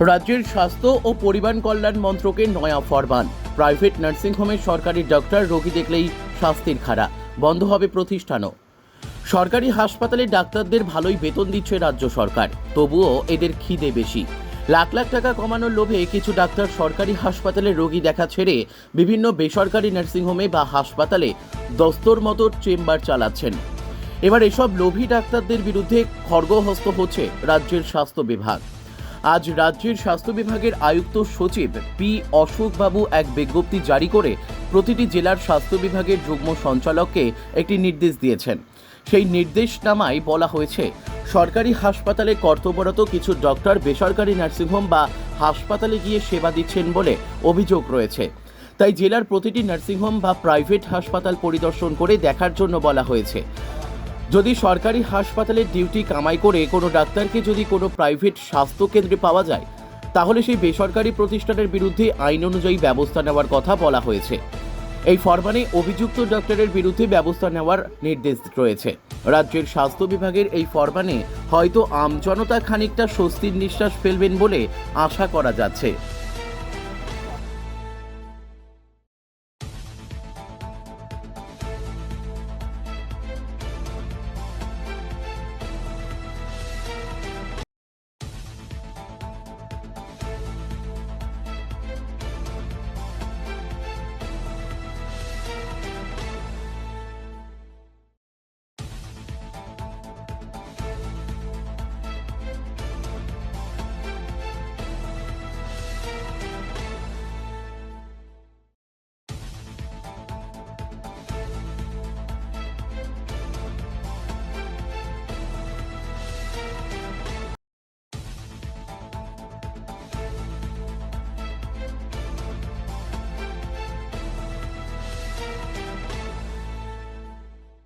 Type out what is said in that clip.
রাজ্যের স্বাস্থ্য ও পরিবার কল্যাণ মন্ত্রকের নয়া ফরমান। প্রাইভেট নার্সিংহোমের সরকারি ডক্টর রোগী দেখলেই শাস্তির খাড়া। বন্ধ হবে প্রতিষ্ঠানও। সরকারি হাসপাতালে ডাক্তারদের ভালোই বেতন দিচ্ছে রাজ্য সরকার। তবুও এদের খিদে বেশি। লাখ লাখ টাকা কমানোর লোভে কিছু ডাক্তার সরকারি হাসপাতালে রোগী দেখা ছেড়ে বিভিন্ন বেসরকারি নার্সিংহোমে বা হাসপাতালে দস্তর মতো চেম্বার চালাচ্ছেন। এবার এসব লোভী ডাক্তারদের বিরুদ্ধে খড়গহস্ত হচ্ছে রাজ্যের স্বাস্থ্য বিভাগ। আজ রাজ্যের স্বাস্থ্য বিভাগের আয়ুক্ত সচিব পি অশোকবাবু এক বিজ্ঞপ্তি জারি করে প্রতিটি জেলার স্বাস্থ্য বিভাগের যুগ্ম সঞ্চালককে একটি নির্দেশ দিয়েছেন। সেই নির্দেশনামায় বলা হয়েছে, সরকারি হাসপাতালে কর্তব্যরত কিছু ডক্টর বেসরকারি নার্সিংহোম বা হাসপাতালে গিয়ে সেবা দিচ্ছেন বলে অভিযোগ রয়েছে। তাই জেলার প্রতিটি নার্সিংহোম বা প্রাইভেট হাসপাতাল পরিদর্শন করে দেখার জন্য বলা হয়েছে। যদি সরকারি হাসপাতালের ডিউটি কামাই করে কোনো ডাক্তারকে যদি কোনো প্রাইভেট স্বাস্থ্য কেন্দ্রে পাওয়া যায়, তাহলে সেই বেসরকারি প্রতিষ্ঠানের বিরুদ্ধে আইন অনুযায়ী ব্যবস্থা নেওয়ার কথা বলা হয়েছে। এই ফরমানে অভিযুক্ত ডক্টরের বিরুদ্ধে ব্যবস্থা নেওয়ার নির্দেশ রয়েছে। রাজ্যের স্বাস্থ্য বিভাগের এই ফরমানে হয়তো আমজনতা খানিকটা স্বস্তির নিঃশ্বাস ফেলবেন বলে আশা করা যাচ্ছে।